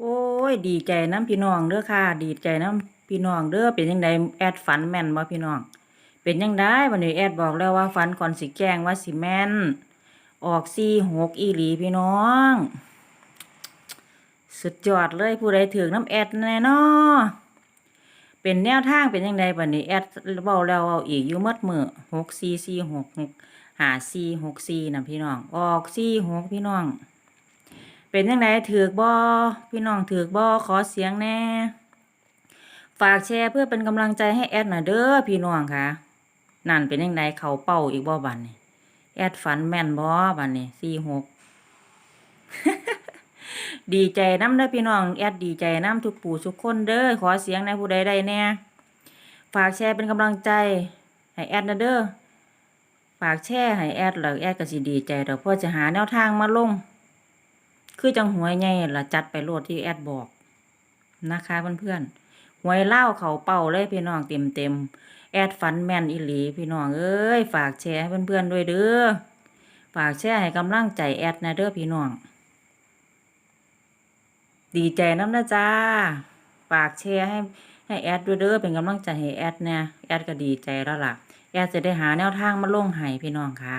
โอ้ย ดีใจน้ำพี่น้องเด้อค่ะ ดีใจน้ำพี่น้องเด้อเป็นยังไงแอดฝันแม่นบ่พี่น้อง เป็นยังไงวันนี้แอดบอกแล้วว่าฝันก่อนสิแจ้งว่าสิแม่น ออกสี่หกอีหลีพี่น้อง สุดยอดเลยผู้ใดถึงน้ำแอดแน่นอเป็นแนวทางเป็นยังไงบัดนี้แอดเบาแล้วเอาอีกอยู่มัดมือหกสี่สี่หกหกหาสี่หกสี่นะพี่น้อง ออกสี่หกพี่น้อง เป็นยังไงถือกบอพี่น้องถือกบอขอเสียงแน่ฝากแชร์เพื่อเป็นกำลังใจให้แอดหน่อยเด้อพี่น้องค่ะ นั่นเป็นยังไงเขาเป้าอีกบ่บันนี่แอดฝันแม่นบ่บันนี่สี่หกดีใจน้ำเด้อพี่น้องแอดดีใจน้ำทุกปู่ทุกคนเด้อขอเสียงในผู้ใดใดแน่ฝากแชร์เป็นกำลังใจให้แอดนะเด้อฝากแชร์ให้แอดแล้วแอดก็สิดีใจเดอกเพราะจะหาแนวทางมาลง คือจังหวยไงล่ะจัดไปโลดที่แอดบอกนะคะเพื่อนๆหวยเล่าเขาเป่าเลยพี่น้องเต็มเต็มๆแอดฟันแมนอีหลีพี่น้องเอ้ยฝากแชร์ให้เพื่อนๆด้วยเด้อฝากแชร์ให้กำลังใจแอดนะเด้อพี่น้องดีใจน้ำนะจ้าฝากแชร์ให้ให้แอดด้วยเด้อเป็นกำลังใจให้แอดเนี่ยแอดก็ดีใจแล้วล่ะแอดจะได้หาแนวทางมาลงให้พี่น้องค่ะ